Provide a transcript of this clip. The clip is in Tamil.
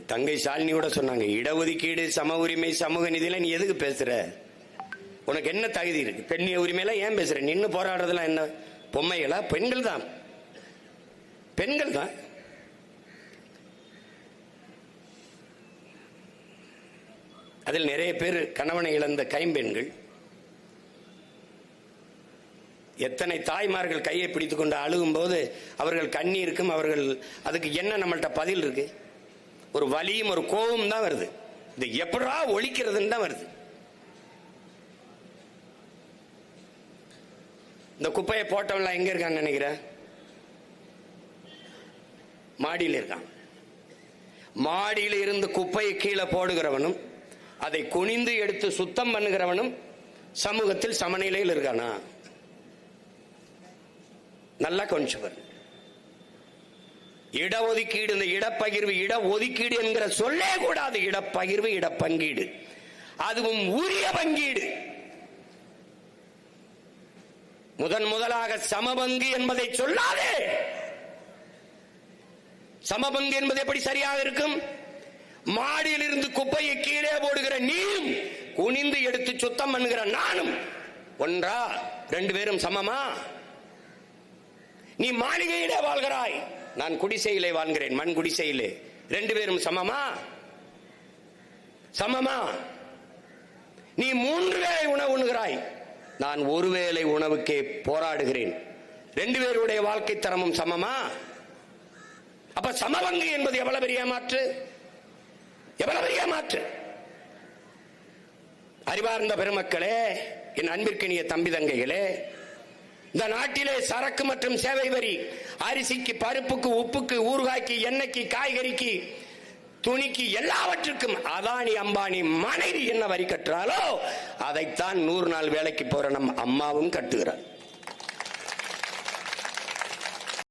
தங்கை ஷாலினியோட சொன்னாங்க இடஒதுக்கீடு சம உரிமை சமூக நிதியில நீ எதுக்கு பேசுற? உனக்கு என்ன தகுதி இருக்கு? பெண்ணிய உரிமையில ஏன் பேசுற? நின்று போராடுறதுலாம் என்ன? பொம்மைகளா? பெண்கள் தான். பெண்கள் தான். அதில் நிறைய பேர் கணவனை இழந்த கைம்பெண்கள். எத்தனை தாய்மார்கள் கையை பிடித்துக்கொண்டு அழுகும்போது அழுகும் போது அவர்கள் கண்ணீருக்கும் அவர்கள் அதுக்கு என்ன நம்மள்கிட்ட பதில் இருக்கு? ஒரு வலியும் ஒரு கோபம் தான் வருது. இது எப்படா ஒழிக்கிறதுன்னு தான் வருது. இந்த குப்பையை போட்டவன்லாம் எங்க இருக்காங்க நினைக்கிறேன் மாடியில் இருக்கான். மாடியில் இருந்து குப்பையை கீழே போடுகிறவனும் அதை குனிந்து எடுத்து சுத்தம் பண்ணுகிறவனும் சமூகத்தில் சமநிலையில் இருக்கானா? நல்லா கொஞ்சம் பாருங்க. இடஒதுக்கீடு இந்த இடப்பகிர்வு இட ஒதுக்கீடு என்கிற சொல்லே கூடாது. இடப்பகிர்வு இடப்பங்கீடு. அதுவும் உரிய பங்கீடு. முதன் முதலாக சமபங்கு என்பதை சொல்லாதே. சமபங்கு என்பது எப்படி சரியாக இருக்கும்? மாடியில் இருந்து குப்பையை கீழே போடுகிற நீயும் குனிந்து எடுத்து சுத்தம் பண்ணுகிற நானும். ஒன்றா ரெண்டு பேரும் சமமா? நீ மாளிகையிலே வாழ்கிறாய். நான் குடிசையிலே வாழ்கிறேன் மண் குடிசையிலே. ரெண்டு பேரும் சமமா? சமமா? நீ மூன்று வேளை உணவு உண்ணுகிறாய். நான் ஒரு வேளை உணவுக்கே போராடுகிறேன். ரெண்டு பேருடைய வாழ்க்கை தரமும் சமமா? அப்ப சமபங்கு என்பது எவ்வளவு பெரிய மாற்று? எவ்வளவு பெரிய மாற்று? அறிவார்ந்த பெருமக்களே என் அன்பிற்கினிய தம்பி தங்கைகளே இந்த நாட்டிலே சரக்கு மற்றும் சேவை வரி அரிசிக்கு பருப்புக்கு உப்புக்கு ஊறுகாய்க்கு எண்ணெய்க்கு காய்கறிக்கு துணிக்கு எல்லாவற்றுக்கும் அதானி அம்பானி மனைவி என்ன வரி கட்டுறாலோ அதைத்தான் நூறு நாள் வேலைக்கு போற நம் அம்மாவும் கட்டுகிறார்